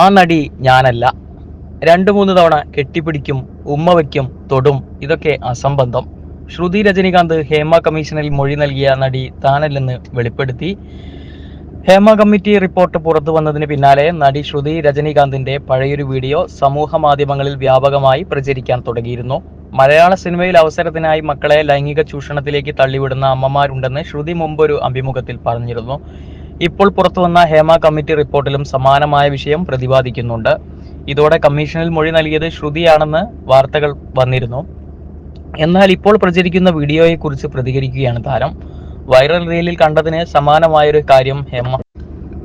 ആ നടി ഞാനല്ല. രണ്ടു മൂന്ന് തവണ കെട്ടിപ്പിടിക്കും ഉമ്മ വയ്ക്കും തൊടും. ഇതൊക്കെ അസംബന്ധം. ശ്രുതി രജനികാന്ത് ഹേമ കമ്മീഷനിൽ മൊഴി നൽകിയ നടി താനല്ലെന്ന് വെളിപ്പെടുത്തി. ഹേമ കമ്മിറ്റി റിപ്പോർട്ട് പുറത്തു വന്നതിന് പിന്നാലെ നടി ശ്രുതി രജനികാന്തിന്റെ പഴയൊരു വീഡിയോ സമൂഹ മാധ്യമങ്ങളിൽ വ്യാപകമായി പ്രചരിക്കാൻ തുടങ്ങിയിരുന്നു. മലയാള സിനിമയിൽ അവസരത്തിനായി മക്കളെ ലൈംഗിക ചൂഷണത്തിലേക്ക് തള്ളിവിടുന്ന അമ്മമാരുണ്ടെന്ന് ശ്രുതി മുമ്പൊരു അഭിമുഖത്തിൽ പറഞ്ഞിരുന്നു. ഇപ്പോൾ പുറത്തുവന്ന ഹേമ കമ്മിറ്റി റിപ്പോർട്ടിലും സമാനമായ വിഷയം പ്രതിപാദിക്കുന്നുണ്ട്. ഇതോടെ കമ്മീഷനിൽ മൊഴി നൽകിയത് ശ്രുതിയാണെന്ന് വാർത്തകൾ വന്നിരുന്നു. എന്നാൽ ഇപ്പോൾ പ്രചരിക്കുന്ന വീഡിയോയെക്കുറിച്ച് പ്രതികരിക്കുകയാണ് താരം. വൈറൽ റീലിൽ കണ്ടതിന് സമാനമായൊരു കാര്യം ഹേമ.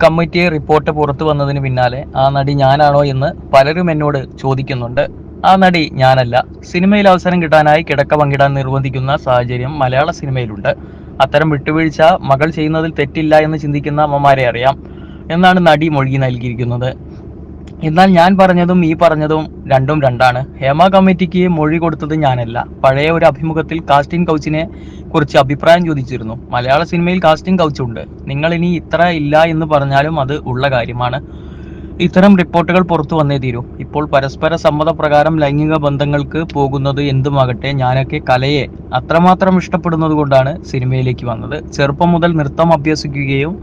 കമ്മിറ്റി റിപ്പോർട്ട് പുറത്തു വന്നതിന് പിന്നാലെ ആ നടി ഞാനാണോ എന്ന് പലരും എന്നോട് ചോദിക്കുന്നുണ്ട്. ആ നടി ഞാനല്ല. സിനിമയിൽ അവസരം കിട്ടാനായി കിടക്ക പങ്കിടാൻ നിർബന്ധിക്കുന്ന സാഹചര്യം മലയാള സിനിമയിലുണ്ട്. അത്തരം വിട്ടുവീഴ്ച മകൾ ചെയ്യുന്നതിൽ തെറ്റില്ല എന്ന് ചിന്തിക്കുന്ന അമ്മമാരെ അറിയാം എന്നാണ് നടി മൊഴി നൽകിയിരിക്കുന്നത്. എന്നാൽ ഞാൻ പറഞ്ഞതും ഈ പറഞ്ഞതും രണ്ടും രണ്ടാണ്. ഹേമ കമ്മിറ്റിക്ക് മൊഴി കൊടുത്തത് ഞാനല്ല. പഴയ ഒരു അഭിമുഖത്തിൽ കാസ്റ്റിംഗ് കൗച്ചിനെ കുറിച്ച് അഭിപ്രായം ചോദിച്ചിരുന്നു. മലയാള സിനിമയിൽ കാസ്റ്റിംഗ് കൗച്ചുണ്ട് നിങ്ങൾ ഇനി ഇത്ര ഇല്ല എന്ന് പറഞ്ഞാലും അത് ഉള്ള കാര്യമാണ്. ഇത്തരം റിപ്പോർട്ടുകൾ പുറത്തു വന്നേ തീരൂ. ഇപ്പോൾ പരസ്പര സമ്മതപ്രകാരം ലൈംഗിക ബന്ധങ്ങൾക്ക് പോകുന്നത് എന്തുമാകട്ടെ ഞാനൊക്കെ കലയെ അത്രമാത്രം ഇഷ്ടപ്പെടുന്നത് കൊണ്ടാണ് സിനിമയിലേക്ക് വന്നത്. ചെറുപ്പം മുതൽ നൃത്തം അഭ്യസിക്കുകയും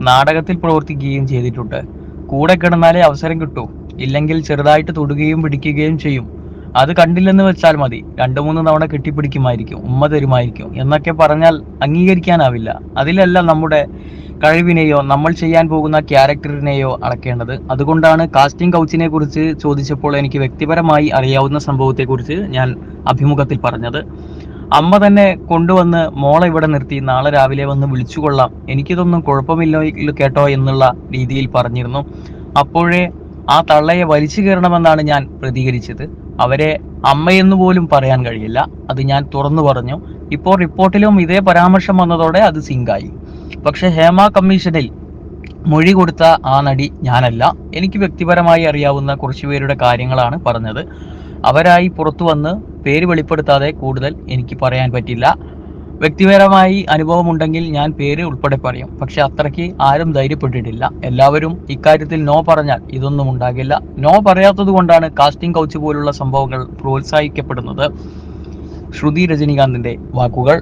നാടകത്തിൽ പ്രവർത്തിക്കുകയും ചെയ്തിട്ടുണ്ട്. കൂടെ കിടന്നാലേ അവസരം കിട്ടൂ. ഇല്ലെങ്കിൽ ചെറുതായിട്ട് തൊടുകയും പിടിക്കുകയും ചെയ്യും. അത് കണ്ടില്ലെന്ന് വെച്ചാൽ മതി. രണ്ടു മൂന്ന് തവണ കെട്ടിപ്പിടിക്കുമായിരിക്കും. ഉമ്മ തരുമായിരിക്കും. എന്നൊക്കെ പറഞ്ഞാൽ അംഗീകരിക്കാനാവില്ല. അതിലല്ല നമ്മുടെ കഴിവിനെയോ നമ്മൾ ചെയ്യാൻ പോകുന്ന ക്യാരക്ടറിനെയോ അളക്കേണ്ടത്. അതുകൊണ്ടാണ് കാസ്റ്റിംഗ് കൗച്ചിനെ കുറിച്ച് ചോദിച്ചപ്പോൾ എനിക്ക് വ്യക്തിപരമായി അറിയാവുന്ന സംഭവത്തെക്കുറിച്ച് ഞാൻ അഭിമുഖത്തിൽ പറഞ്ഞത്. അമ്മ തന്നെ കൊണ്ടുവന്ന് മോളെ ഇവിടെ നിർത്തി നാളെ രാവിലെ വന്ന് വിളിച്ചു കൊള്ളാം എനിക്കിതൊന്നും കുഴപ്പമില്ല കേട്ടോ എന്നുള്ള രീതിയിൽ പറഞ്ഞിരുന്നു. അപ്പോഴേ ആ തള്ളയെ വലിച്ചു കയറണമെന്നാണ് ഞാൻ പ്രതികരിച്ചത്. അവരെ അമ്മയെന്ന് പോലും പറയാൻ കഴിയില്ല. അത് ഞാൻ തുറന്നു പറഞ്ഞു. ഇപ്പോൾ റിപ്പോർട്ടിലും ഇതേ പരാമർശം വന്നതോടെ അത് സിങ്കായി പക്ഷെ ഹേമ കമ്മീഷനിൽ മൊഴി കൊടുത്ത ആ നടി ഞാനല്ല. എനിക്ക് വ്യക്തിപരമായി അറിയാവുന്ന കുറച്ചു പേരുടെ കാര്യങ്ങളാണ് പറഞ്ഞത്. അവരായി പുറത്തു വന്ന് പേര് വെളിപ്പെടുത്താതെ കൂടുതൽ എനിക്ക് പറയാൻ പറ്റില്ല. വ്യക്തിപരമായി അനുഭവമുണ്ടെങ്കിൽ ഞാൻ പേര് ഉൾപ്പെടെ പറയും. പക്ഷെ അത്രയ്ക്ക് ആരും ധൈര്യപ്പെട്ടിട്ടില്ല. എല്ലാവരും ഇക്കാര്യത്തിൽ നോ പറഞ്ഞാൽ ഇതൊന്നും ഉണ്ടാകില്ല. നോ പറയാത്തത് കൊണ്ടാണ് കാസ്റ്റിംഗ് കൗച്ച് പോലുള്ള സംഭവങ്ങൾ പ്രോത്സാഹിക്കപ്പെടുന്നത്. ശ്രുതി രജനീകാന്തിന്റെ വാക്കുകൾ.